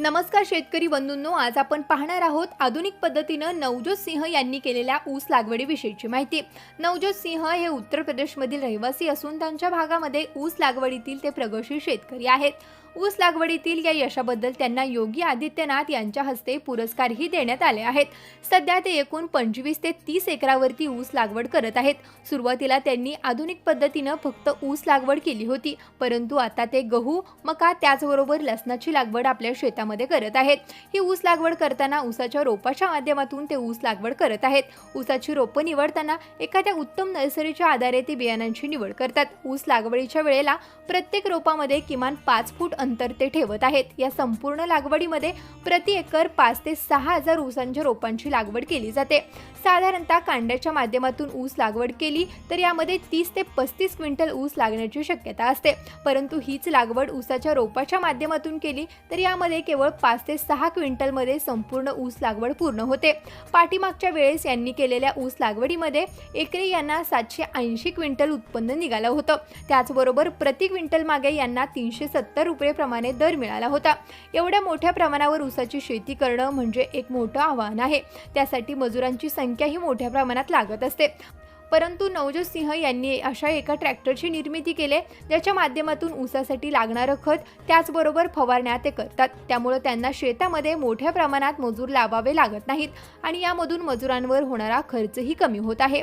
नमस्कार शेतकरी बंधूंनो आज आपण पाहणार आहोत आधुनिक पद्धतीनं नवजोत सिंह यांनी केलेल्या ऊस लागवडीविषयीची माहिती. नवजोत सिंह हे उत्तर प्रदेशमधील रहिवासी असून त्यांच्या भागामध्ये ऊस लागवडीतील ते प्रगतशील शेतकरी आहेत. ऊस लागवडीतील या यशाबद्दल त्यांना योगी आदित्यनाथ यांच्या हस्ते पुरस्कारही देण्यात आले आहेत. सध्या ते एकूण पंचवीस ते तीस एकरावरती ऊस लागवड करत आहेत. सुरुवातीला त्यांनी आधुनिक पद्धतीनं फक्त ऊस लागवड केली होती परंतु आता ते गहू मका त्याचबरोबर लसणाची लागवड आपल्या शेतामध्ये करत आहेत. ही ऊस लागवड करताना ऊसाच्या रोपाच्या माध्यमातून ते ऊस लागवड करत आहेत. ऊसाची रोपं निवडताना एखाद्या उत्तम नर्सरीच्या आधारे ते बियाणांची निवड करतात. ऊस लागवडीच्या वेळेला प्रत्येक रोपामध्ये किमान पाच फूट अंतर ते ठेवत आहेत. या संपूर्ण लागवडीमध्ये प्रति एकर पाच ते सहा हजार ऊसांच्या रोपांची लागवड केली जाते. साधारणतः कांड्याच्या माध्यमातून ऊस लागवड केली तर यामध्ये तीस ते पस्तीस क्विंटल ऊस लागण्याची शक्यता असते. परंतु हीच लागवड ऊसाच्या रोपाच्या माध्यमातून केली तर यामध्ये केवळ पाच ते सहा क्विंटलमध्ये संपूर्ण ऊस लागवड पूर्ण होते. पाठीमागच्या वेळेस यांनी केलेल्या ऊस लागवडीमध्ये एकरी यांना सातशे ऐंशी क्विंटल उत्पन्न निघालं होतं. त्याचबरोबर प्रति क्विंटल मागे यांना तीनशे सत्तर रुपये प्रमाणे दर मिळाला होता. एवढ्या मोठ्या प्रमाणावर ऊसाची शेती करणं म्हणजे एक मोठं आव्हान आहे. त्यासाठी मजुरांची संख्याही मोठ्या प्रमाणात लागत असते. परंतु नवजोत सिंह यांनी अशा एका ट्रॅक्टरची निर्मिती केली ज्याच्या माध्यमातून ऊसासाठी लागणारं खत त्याचबरोबर फवारण्या ते करतात. त्यामुळं त्यांना शेतामध्ये मोठ्या प्रमाणात मजूर लावावे लागत नाहीत आणि यामधून मजुरांवर होणारा खर्चही कमी होत आहे.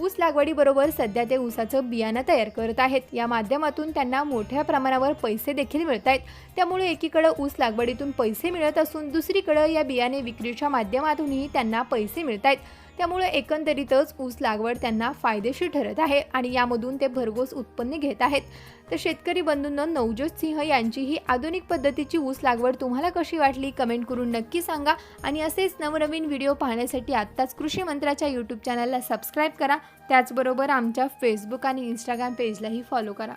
ऊस लागवडीबरोबर सध्या ते ऊसाचं बियाणं तयार करत आहेत. या माध्यमातून त्यांना मोठ्या प्रमाणावर पैसे देखील मिळत आहेत. त्यामुळे एकीकडं ऊस लागवडीतून पैसे मिळत असून दुसरीकडं या बियाणे विक्रीच्या माध्यमातूनही त्यांना पैसे मिळत आहेत. त्यामुळे एकंदरीतच ऊस लागवड त्यांना फायदेशीर ठरत आहे आणि यामधून ते भरघोस उत्पन्न घेत आहेत. तर शेतकरी बंधूंना नवजोत सिंह यांची ही आधुनिक पद्धतीची ऊस लागवड तुम्हाला कशी वाटली? कमेंट करून नक्की सांगा आणि असेच नवनवीन व्हिडिओ पाहण्यासाठी आत्ताच कृषी मंत्राच्या यूट्यूब चॅनलला सबस्क्राईब करा. त्याचबरोबर आमच्या फेसबुक आणि इंस्टाग्राम पेजलाही फॉलो करा.